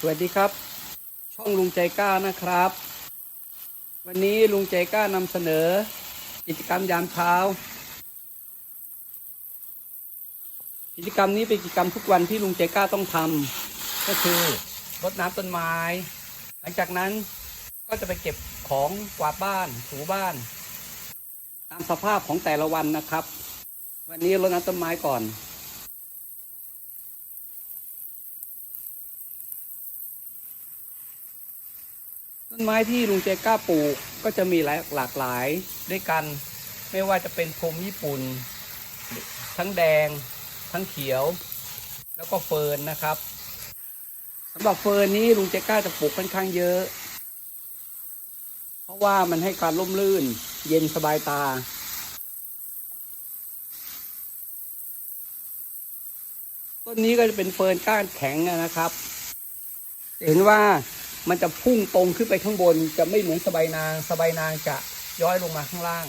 สวัสดีครับ ช่องลุงใจกล้านะครับ วันนี้ลุงใจกล้านำเสนอ กิจกรรมยามเช้า กิจกรรมนี้เป็นกิจกรรมทุกวันที่ลุงใจกล้าต้องทำก็คือรดน้ำต้นไม้ หลังจากนั้นก็จะไปเก็บของกวาดบ้านถูบ้าน ตามสภาพของแต่ละวันนะครับ วันนี้รดน้ำต้นไม้ก่อน ต้นไม้ที่ลุงเจกล้าปลูกก็จะมีหลายหลากหลายด้วยกัน ไม่ว่าจะเป็นพรมญี่ปุ่น ทั้งแดง ทั้งเขียว แล้วก็เฟิร์นนะครับสำหรับเฟิร์นนี้ลุงเจก้าจะปลูกค่อนข้างเยอะ เพราะว่ามันให้การร่มรื่น เย็นสบายตาต้นนี้ก็จะเป็นเฟิร์นก้านแข็งนะครับ เห็นว่า มันจะพุ่งตรงขึ้นไปข้างบน จะไม่เหมือนสบายนางสบายนางจะย้อยลงมาข้างล่าง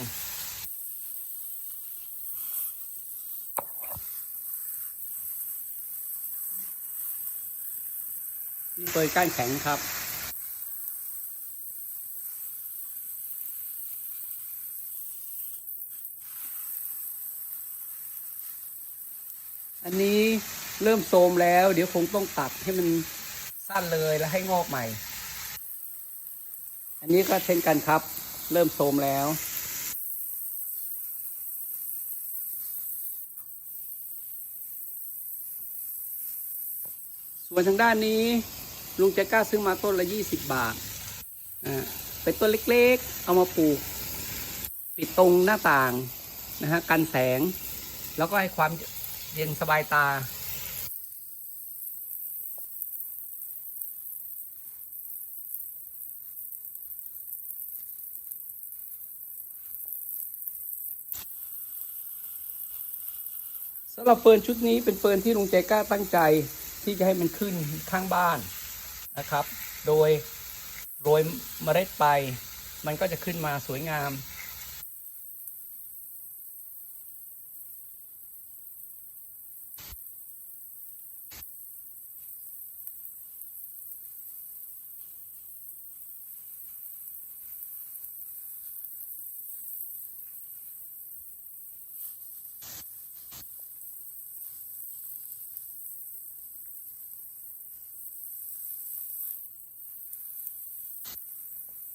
นี่เฟิร์นก้านแข็งครับอันนี้เริ่มโทรมแล้ว เดี๋ยวคงต้องตัดให้มันสั้นเลยแล้วให้งอกใหม่ อันนี้ก็เช่นกันครับ เริ่มโทรมแล้ว ส่วนทางด้านนี้ลุงแจะกล้าซื้อมาต้นละยี่สิบบาทอ่าเป็นต้นเล็กๆ เอามาปลูก ปิดตรงหน้าต่างนะฮะกันแสง แล้วก็ให้ความเย็นสบายตา สำหรับเฟิร์นชุดนี้เป็นเฟิร์นที่ลุงใจกล้าตั้งใจที่จะให้มันขึ้นข้างบ้านนะครับ โดยโรยเมล็ดไป มันก็จะขึ้นมาสวยงาม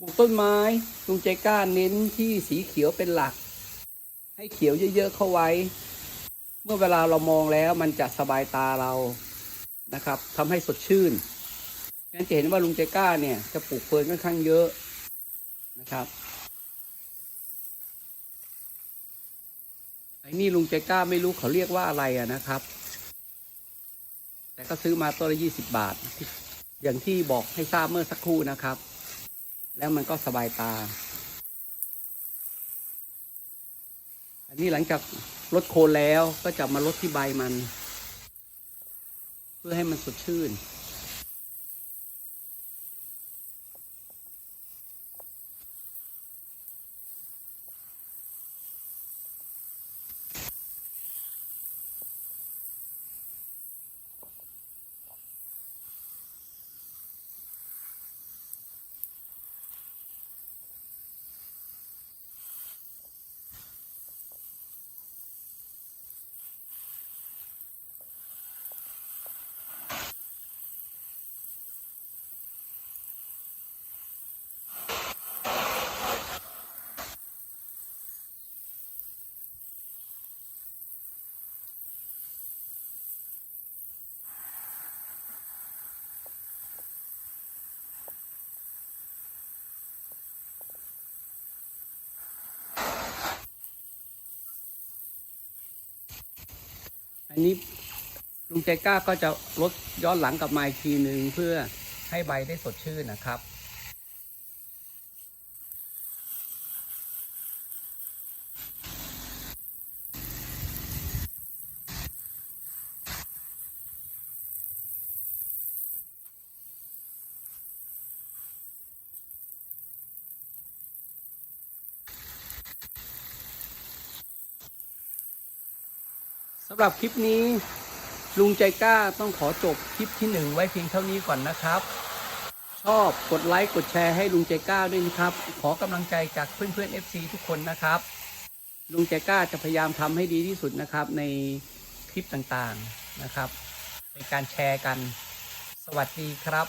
ลูกต้นไม้ลุงใจกล้าเน้นที่สีเขียวเป็นหลัก ให้เขียวเยอะๆเข้าไว้ เมื่อเวลาเรามองแล้วมันจะสบายตาเรานะครับทำให้สดชื่นงั้นจะเห็นว่าลุงใจกล้าเนี่ยจะปลูกเฟิร์นค่อนข้างเยอะนะครับไอ้นี่ลุงใจกล้าไม่รู้เขาเรียกว่าอะไรอะนะครับ แต่ก็ซื้อมาต้นละยี่สิบบาท อย่างที่บอกให้ทราบเมื่อสักครู่นะครับ แล้วมันก็สบายตา อันนี้หลังจากลดโคนแล้วก็จะมาลดที่ใบมัน เพื่อให้มันสดชื่น อันนี้ลุงใจกล้าก็จะลดย้อนหลังกลับมาอีกทีหนึ่งเพื่อให้ใบได้สดชื่นนะครับำหรับคลิปนี้ ลุงใจกล้าต้องขอจบคลิปที่หนึ่งไว้เพียงเท่านี้ก่อนนะครับ ชอบกดไลค์กดแชร์ให้ลุงใจกล้าด้วยนะครับ ขอกำลังใจจากเพื่อนๆ FC ทุกคนนะครับ ลุงใจกล้าจะพยายามทำให้ดีที่สุดนะครับในคลิปต่างๆนะครับ ในการแชร์กัน สวัสดีครับ